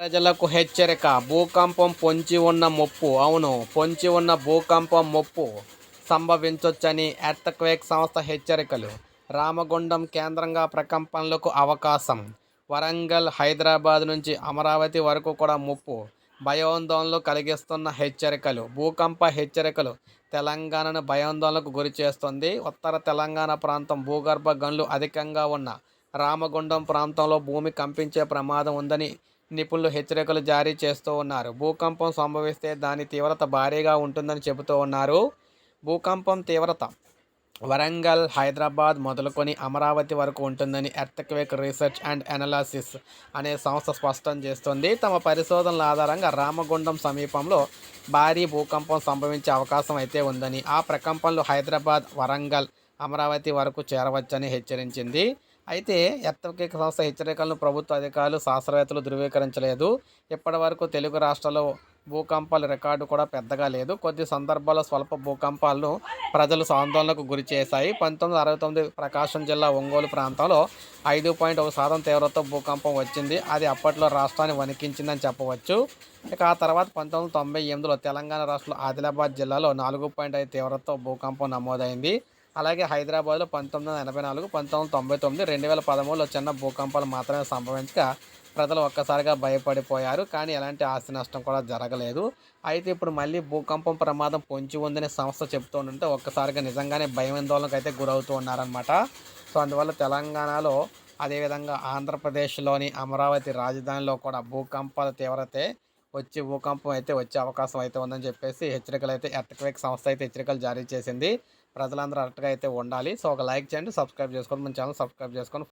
ప్రజలకు హెచ్చరిక. భూకంపం పొంచి ఉన్న ముప్పు. అవును పొంచి ఉన్న భూకంపం ముప్పు సంభవించొచ్చని ఎర్త్క్వేక్ సంస్థ హెచ్చరికలు. రామగుండం కేంద్రంగా ప్రకంపనలకు అవకాశం. వరంగల్ హైదరాబాద్ నుంచి అమరావతి వరకు కూడా ముప్పు భయోందోళనలు కలిగిస్తున్న హెచ్చరికలు. భూకంప హెచ్చరికలు తెలంగాణను భయోందోళనకు గురి చేస్తుంది. ఉత్తర తెలంగాణ ప్రాంతం భూగర్భ గనులు అధికంగా ఉన్న రామగుండం ప్రాంతంలో భూమి కంపించే ప్రమాదం ఉందని నిపుణులు హెచ్చరికలు జారీ చేస్తూ ఉన్నారు. భూకంపం సంభవిస్తే దాని తీవ్రత భారీగా ఉంటుందని చెబుతూ ఉన్నారు. భూకంపం తీవ్రత వరంగల్ హైదరాబాద్ మొదలుకొని అమరావతి వరకు ఉంటుందని ఎర్త్క్వేక్ రీసెర్చ్ అండ్ అనాలసిస్ అనే సంస్థ స్పష్టం చేస్తుంది. తమ పరిశోధనల ఆధారంగా రామగుండం సమీపంలో భారీ భూకంపం సంభవించే అవకాశం అయితే ఉందని ఆ ప్రకంపనలు హైదరాబాద్ వరంగల్ అమరావతి వరకు చేరవచ్చని హెచ్చరించింది. అయితే ఎత్తకేక సంస్థ హెచ్చరికలను ప్రభుత్వ అధికారులు శాస్త్రవేత్తలు ధృవీకరించలేదు. ఇప్పటి వరకు తెలుగు రాష్ట్రాల్లో భూకంపాల రికార్డు కూడా పెద్దగా లేదు. కొద్ది సందర్భాల్లో స్వల్ప భూకంపాలను ప్రజలు ఆందోళనకు గురి చేశాయి. పంతొమ్మిది అరవై తొమ్మిది ప్రకాశం జిల్లా ఒంగోలు ప్రాంతంలో ఐదు పాయింట్ ఒక శాతం తీవ్రత భూకంపం వచ్చింది. అది అప్పట్లో రాష్ట్రాన్ని వణికించిందని చెప్పవచ్చు. ఇక ఆ తర్వాత పంతొమ్మిది తొంభై ఎనిమిదిలో తెలంగాణ రాష్ట్రంలో ఆదిలాబాద్ జిల్లాలో నాలుగు పాయింట్ ఐదు తీవ్రత భూకంపం నమోదైంది. అలాగే హైదరాబాద్లో పంతొమ్మిది వందల ఎనభై నాలుగు పంతొమ్మిది వందల తొంభై తొమ్మిది రెండు వేల పదమూడులో చిన్న భూకంపాలు మాత్రమే సంభవించగా ప్రజలు ఒక్కసారిగా భయపడిపోయారు. కానీ ఎలాంటి ఆస్తి నష్టం కూడా జరగలేదు. అయితే ఇప్పుడు మళ్ళీ భూకంపం ప్రమాదం పొంచి ఉందని సంస్థ చెప్తుంటే ఒక్కసారిగా నిజంగానే భయాందోళనకు అయితే గురవుతూ ఉన్నారనమాట సో అందువల్ల తెలంగాణలో అదేవిధంగా ఆంధ్రప్రదేశ్లోని అమరావతి రాజధానిలో కూడా భూకంపాల తీవ్రతే వచ్చి భూకంపం అయితే వచ్చే అవకాశం అయితే ఉందని చెప్పేసి హెచ్చరికలు అయితే ఎర్త్క్వేక్ సంస్థ అయితే హెచ్చరికలు జారీ చేసింది. ప్రజలందరూ అలర్ట్గా అయితే ఉండాలి. సో ఒక లైక్ చేయండి సబ్స్క్రైబ్ చేసుకోండి. మన ఛానల్ సబ్స్క్రైబ్ చేసుకొని